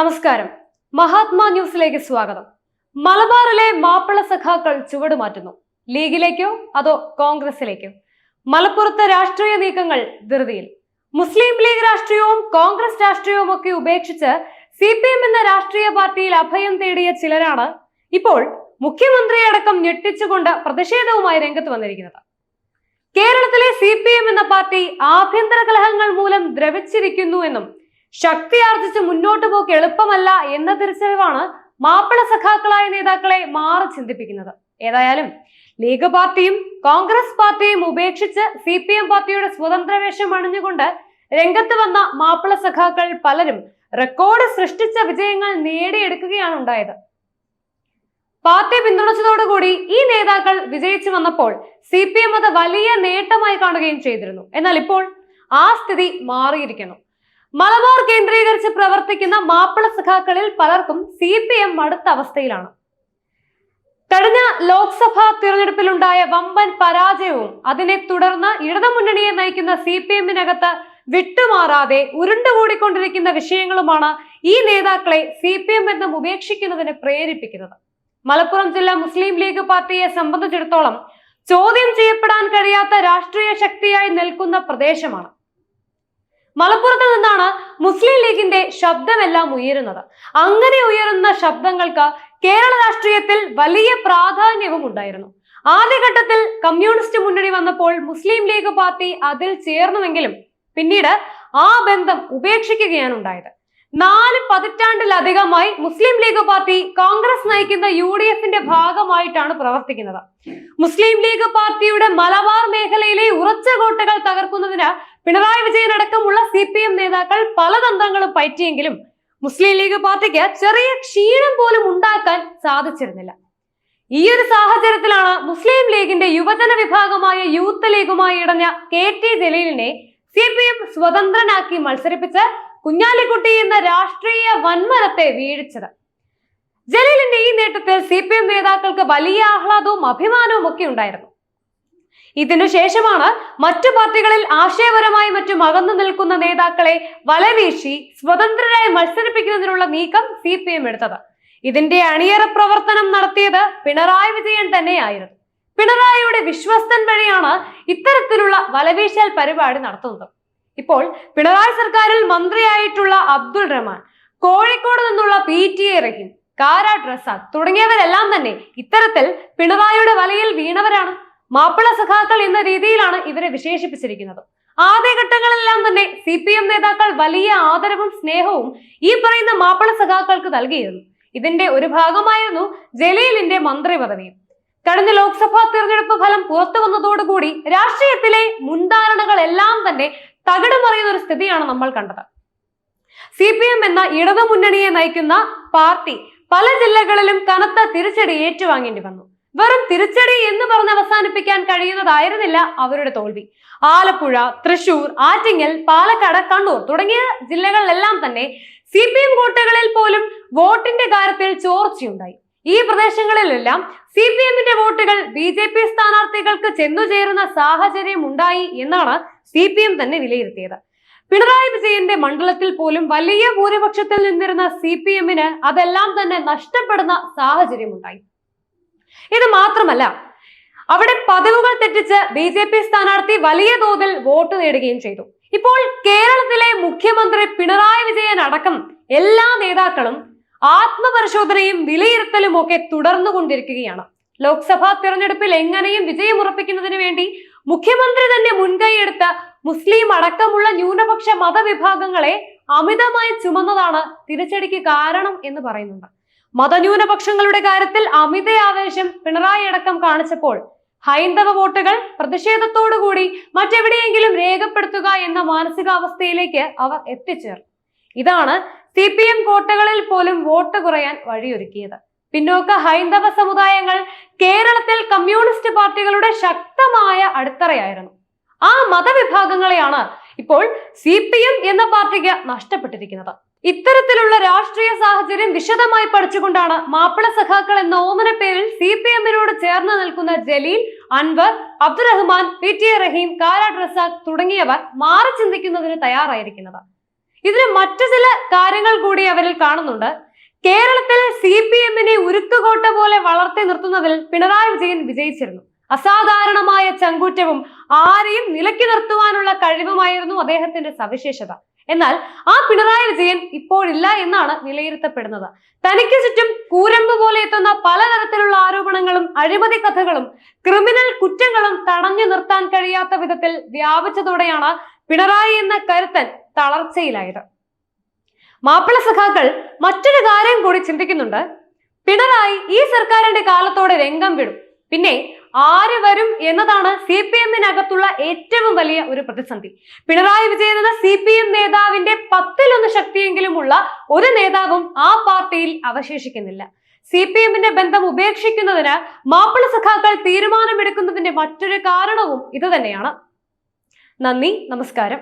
നമസ്കാരം. മഹാത്മാ ന്യൂസിലേക്ക് സ്വാഗതം. മലബാറിലെ മാപ്പിള സഖാക്കൾ ചുവടുമാറ്റുന്നു ലീഗിലേക്കോ അതോ കോൺഗ്രസിലേക്കോ മലപ്പുറത്തെ രാഷ്ട്രീയ നീക്കങ്ങൾ ധൃതിയിൽ. മുസ്ലിം ലീഗ് രാഷ്ട്രീയവും കോൺഗ്രസ് രാഷ്ട്രീയവും ഒക്കെ ഉപേക്ഷിച്ച് സി പി എം എന്ന രാഷ്ട്രീയ പാർട്ടിയിൽ അഭയം തേടിയ ചിലരാണ് ഇപ്പോൾ മുഖ്യമന്ത്രിയെ അടക്കം ഞെട്ടിച്ചുകൊണ്ട് പ്രതിഷേധവുമായി രംഗത്ത് വന്നിരിക്കുന്നത്. കേരളത്തിലെ സി പി എം എന്ന പാർട്ടി ആഭ്യന്തര കലഹങ്ങൾ മൂലം ദ്രവിച്ചിരിക്കുന്നു എന്നും ശക്തി ആർജിച്ച് മുന്നോട്ട് പോക്ക് എളുപ്പമല്ല എന്ന തിരിച്ചറിവാണ് മാപ്പിള സഖാക്കളായ നേതാക്കളെ മാറി ചിന്തിപ്പിക്കുന്നത്. ഏതായാലും ലീഗ് പാർട്ടിയും കോൺഗ്രസ് പാർട്ടിയും ഉപേക്ഷിച്ച് സി പി എം പാർട്ടിയുടെ സ്വതന്ത്ര വേഷം അണിഞ്ഞുകൊണ്ട് രംഗത്ത് വന്ന മാപ്പിള സഖാക്കൾ പലരും റെക്കോർഡ് സൃഷ്ടിച്ച വിജയങ്ങൾ നേടിയെടുക്കുകയാണ് ഉണ്ടായത്. പാർട്ടി പിന്തുണച്ചതോടുകൂടി ഈ നേതാക്കൾ വിജയിച്ചു വന്നപ്പോൾ സി പി എം അത് വലിയ നേട്ടമായി കാണുകയും ചെയ്തിരുന്നു. എന്നാൽ ഇപ്പോൾ ആ സ്ഥിതി മാറിയിരിക്കുന്നു. മലബാർ കേന്ദ്രീകരിച്ച് പ്രവർത്തിക്കുന്ന മാപ്പിള സഖാക്കളിൽ പലർക്കും സി പി എം അടുത്ത അവസ്ഥയിലാണ്. കഴിഞ്ഞ ലോക്സഭാ തിരഞ്ഞെടുപ്പിലുണ്ടായ വമ്പൻ പരാജയവും അതിനെ തുടർന്ന് ഇടതുമുന്നണിയെ നയിക്കുന്ന സി പി എമ്മിനകത്ത് വിട്ടുമാറാതെ ഉരുണ്ടുകൂടിക്കൊണ്ടിരിക്കുന്ന വിഷയങ്ങളുമാണ് ഈ നേതാക്കളെ സി പി എം എന്നും ഉപേക്ഷിക്കുന്നതിന് പ്രേരിപ്പിക്കുന്നത്. മലപ്പുറം ജില്ലാ മുസ്ലിം ലീഗ് പാർട്ടിയെ സംബന്ധിച്ചിടത്തോളം ചോദ്യം ചെയ്യപ്പെടാൻ കഴിയാത്ത രാഷ്ട്രീയ ശക്തിയായി നിൽക്കുന്ന പ്രദേശമാണ്. മലപ്പുറത്ത് നിന്നാണ് മുസ്ലിം ലീഗിന്റെ ശബ്ദമെല്ലാം ഉയരുന്നത്. അങ്ങനെ ഉയരുന്ന ശബ്ദങ്ങൾക്ക് കേരള രാഷ്ട്രീയത്തിൽ വലിയ പ്രാധാന്യവും ഉണ്ടായിരുന്നു. ആദ്യഘട്ടത്തിൽ കമ്മ്യൂണിസ്റ്റ് മുന്നണി വന്നപ്പോൾ മുസ്ലിം ലീഗ് പാർട്ടി അതിൽ ചേർന്നുവെങ്കിലും പിന്നീട് ആ ബന്ധം ഉപേക്ഷിക്കുകയാണ് ഉണ്ടായത്. നാല് പതിറ്റാണ്ടിലധികമായി മുസ്ലിം ലീഗ് പാർട്ടി കോൺഗ്രസ് നയിക്കുന്ന യു ഡി എഫിന്റെ ഭാഗമായിട്ടാണ് പ്രവർത്തിക്കുന്നത്. മുസ്ലിം ലീഗ് പാർട്ടിയുടെ മലബാർ മേഖലയിലെ ഉറച്ച കോട്ടകൾ തകർക്കുന്നതിന് പിണറായി വിജയൻ അടക്കമുള്ള സി പി എം നേതാക്കൾ പല തന്ത്രങ്ങളും പറ്റിയെങ്കിലും മുസ്ലിം ലീഗ് പാർട്ടിക്ക് ചെറിയ ക്ഷീണം പോലും ഉണ്ടാക്കാൻ സാധിച്ചിരുന്നില്ല. ഈ ഒരു സാഹചര്യത്തിലാണ് മുസ്ലിം ലീഗിന്റെ യുവജന വിഭാഗമായ യൂത്ത് ലീഗുമായി ഇടഞ്ഞ കെ ടി ജലീലിനെ സി പി എം സ്വതന്ത്രനാക്കി മത്സരിപ്പിച്ച് കുഞ്ഞാലിക്കുട്ടി എന്ന രാഷ്ട്രീയ വൻമരത്തെ വീഴ്ചത് ജലീലിന്റെ ഈ നേട്ടത്തിൽ സി പി എം നേതാക്കൾക്ക് വലിയ ആഹ്ലാദവും അഭിമാനവും ഒക്കെ ഉണ്ടായിരുന്നു. ഇതിനു ശേഷമാണ് മറ്റു പാർട്ടികളിൽ ആശയപരമായി മറ്റും അകന്നു നിൽക്കുന്ന നേതാക്കളെ വലവീശി സ്വതന്ത്രരായി മത്സരിപ്പിക്കുന്നതിനുള്ള നീക്കം സി പി എം എടുത്തത്. ഇതിന്റെ അണിയറ പ്രവർത്തനം നടത്തിയത് പിണറായി വിജയൻ തന്നെയായിരുന്നു. പിണറായിയുടെ വിശ്വസ്തൻ വഴിയാണ് ഇത്തരത്തിലുള്ള വലവീശൽ പരിപാടി നടത്തുന്നത്. ഇപ്പോൾ പിണറായി സർക്കാരിൽ മന്ത്രിയായിട്ടുള്ള അബ്ദുൾ റഹ്മാൻ കോഴിക്കോട് നിന്നുള്ള P T A Rahim Karat Razak തുടങ്ങിയവരെല്ലാം തന്നെ ഇത്തരത്തിൽ പിണറായിയുടെ വലയിൽ വീണവരാണ്. മാപ്പിള സഖാക്കൾ എന്ന രീതിയിലാണ് ഇവരെ വിശേഷിപ്പിച്ചിരിക്കുന്നത്. ആദ്യഘട്ടങ്ങളിലെല്ലാം തന്നെ സി പി എം നേതാക്കൾ വലിയ ആദരവും സ്നേഹവും ഈ പറയുന്ന മാപ്പിള സഖാക്കൾക്ക് നൽകിയിരുന്നു. ഇതിന്റെ ഒരു ഭാഗമായിരുന്നു ജലീലിന്റെ മന്ത്രി പദവിയും കഴിഞ്ഞ ലോക്സഭാ തിരഞ്ഞെടുപ്പ് ഫലം പുറത്തു വന്നതോടുകൂടി രാഷ്ട്രീയത്തിലെ മുൻധാരണകളെല്ലാം തന്നെ തകിടുമറിയുന്ന ഒരു സ്ഥിതിയാണ് നമ്മൾ കണ്ടത്. സി പി എം എന്ന ഇടതു മുന്നണിയെ നയിക്കുന്ന പാർട്ടി പല ജില്ലകളിലും കനത്ത തിരിച്ചടി ഏറ്റുവാങ്ങേണ്ടി വന്നു. വെറും തിരിച്ചടി എന്ന് പറഞ്ഞ് അവസാനിപ്പിക്കാൻ കഴിയുന്നതായിരുന്നില്ല അവരുടെ തോൽവി. ആലപ്പുഴ തൃശൂർ ആറ്റിങ്ങൽ പാലക്കാട് കണ്ണൂർ തുടങ്ങിയ ജില്ലകളിലെല്ലാം തന്നെ സി പി എം വോട്ടുകളിൽ പോലും വോട്ടിന്റെ കാര്യത്തിൽ ചോർച്ചയുണ്ടായി. ഈ പ്രദേശങ്ങളിലെല്ലാം സി പി എമ്മിന്റെ വോട്ടുകൾ ബി ജെ പി സ്ഥാനാർത്ഥികൾക്ക് ചെന്നുചേരുന്ന സാഹചര്യം ഉണ്ടായി എന്നാണ് സി പി എം തന്നെ വിലയിരുത്തിയത്. പിണറായി വിജയന്റെ മണ്ഡലത്തിൽ പോലും വലിയ ഭൂരിപക്ഷത്തിൽ നിന്നിരുന്ന സി പി എമ്മിന് അതെല്ലാം തന്നെ നഷ്ടപ്പെടുന്ന സാഹചര്യമുണ്ടായി ഇത് മാത്രമല്ല അവിടെ പതിവുകൾ തെറ്റിച്ച് ബി ജെ പി സ്ഥാനാർത്ഥി വലിയ തോതിൽ വോട്ട് നേടുകയും ചെയ്തു. ഇപ്പോൾ കേരളത്തിലെ മുഖ്യമന്ത്രി പിണറായി വിജയൻ അടക്കം എല്ലാ നേതാക്കളും ആത്മപരിശോധനയും വിലയിരുത്തലും ഒക്കെ തുടർന്നു കൊണ്ടിരിക്കുകയാണ്. ലോക്സഭാ തിരഞ്ഞെടുപ്പിൽ എങ്ങനെയും വിജയം ഉറപ്പിക്കുന്നതിന് വേണ്ടി മുഖ്യമന്ത്രി തന്നെ മുൻകൈയെടുത്ത മുസ്ലിം അടക്കമുള്ള ന്യൂനപക്ഷ മതവിഭാഗങ്ങളെ അമിതമായി ചുമന്നതാണ് തിരിച്ചടിക്ക് കാരണം എന്ന് പറയുന്നുണ്ട്. മതന്യൂനപക്ഷങ്ങളുടെ കാര്യത്തിൽ അമിത ആവേശം പിണറായി അടക്കം കാണിച്ചപ്പോൾ ഹൈന്ദവ വോട്ടുകൾ പ്രതിഷേധത്തോടുകൂടി മറ്റെവിടെയെങ്കിലും രേഖപ്പെടുത്തുക എന്ന മാനസികാവസ്ഥയിലേക്ക് അവർ എത്തിച്ചേർന്നു. ഇതാണ് സി പി എം കോട്ടകളിൽ പോലും വോട്ട് കുറയാൻ വഴിയൊരുക്കിയത്. പിന്നോക്ക ഹൈന്ദവ സമുദായങ്ങൾ കേരളത്തിൽ കമ്മ്യൂണിസ്റ്റ് പാർട്ടികളുടെ ശക്തമായ അടിത്തറയായിരുന്നു. ആ മതവിഭാഗങ്ങളെയാണ് ഇപ്പോൾ സി പി എം എന്ന പാർട്ടിക്ക് നഷ്ടപ്പെട്ടിരിക്കുന്നത്. ഇത്തരത്തിലുള്ള രാഷ്ട്രീയ സാഹചര്യം വിശദമായി പഠിച്ചുകൊണ്ടാണ് മാപ്പിള സഖാക്കൾ എന്ന ഓമന പേരിൽ സി പി എമ്മിനോട് ചേർന്ന് നിൽക്കുന്ന ജലീൽ അൻവർ അബ്ദുറഹ്മാൻ പി ടി റഹീം കാരാട്ട് റസാഖ് തുടങ്ങിയവർ മാറി ചിന്തിക്കുന്നതിന് തയ്യാറായിരിക്കുന്നത്. ഇതിന് മറ്റു ചില കാര്യങ്ങൾ കൂടി അവരിൽ കാണുന്നുണ്ട്. കേരളത്തിൽ സി പി എമ്മിനെ ഉരുക്കുകോട്ട പോലെ വളർത്തി നിർത്തുന്നതിൽ പിണറായി വിജയൻ വിജയിച്ചിരുന്നു. അസാധാരണമായ ചങ്കൂറ്റവും ആരെയും നിലക്കി നിർത്തുവാനുള്ള കഴിവുമായിരുന്നു അദ്ദേഹത്തിന്റെ സവിശേഷത. എന്നാൽ ആ പിണറായി വിജയൻ ഇപ്പോഴില്ല എന്നാണ് വിലയിരുത്തപ്പെടുന്നത്. തനിക്ക് ചുറ്റും കൂരമ്പ് പോലെ എത്തുന്ന പലതരത്തിലുള്ള ആരോപണങ്ങളും അഴിമതി കഥകളും ക്രിമിനൽ കുറ്റങ്ങളും തടഞ്ഞു നിർത്താൻ കഴിയാത്ത വിധത്തിൽ വ്യാപിച്ചതോടെയാണ് പിണറായി എന്ന കരുത്തൻ തളർച്ചയിലായത്. മാപ്പിള സഖാക്കൾ മറ്റൊരു കാര്യം കൂടി ചിന്തിക്കുന്നുണ്ട്. പിണറായി ഈ സർക്കാരിന്റെ കാലത്തോടെ രംഗം വിടും. പിന്നെ ആര് വരും എന്നതാണ് സി പി എമ്മിനകത്തുള്ള ഏറ്റവും വലിയ ഒരു പ്രതിസന്ധി. പിണറായി വിജയൻ എന്ന സി പി എം നേതാവിന്റെ പത്തിലൊന്ന് ശക്തിയെങ്കിലും ഉള്ള ഒരു നേതാവും ആ പാർട്ടിയിൽ അവശേഷിക്കുന്നില്ല. സി പി എമ്മിന്റെ ബന്ധം ഉപേക്ഷിക്കുന്നതിന് മാപ്പിള സഖാക്കൾ തീരുമാനമെടുക്കുന്നതിന്റെ മറ്റൊരു കാരണവും ഇത് തന്നെയാണ് നന്ദി നമസ്കാരം.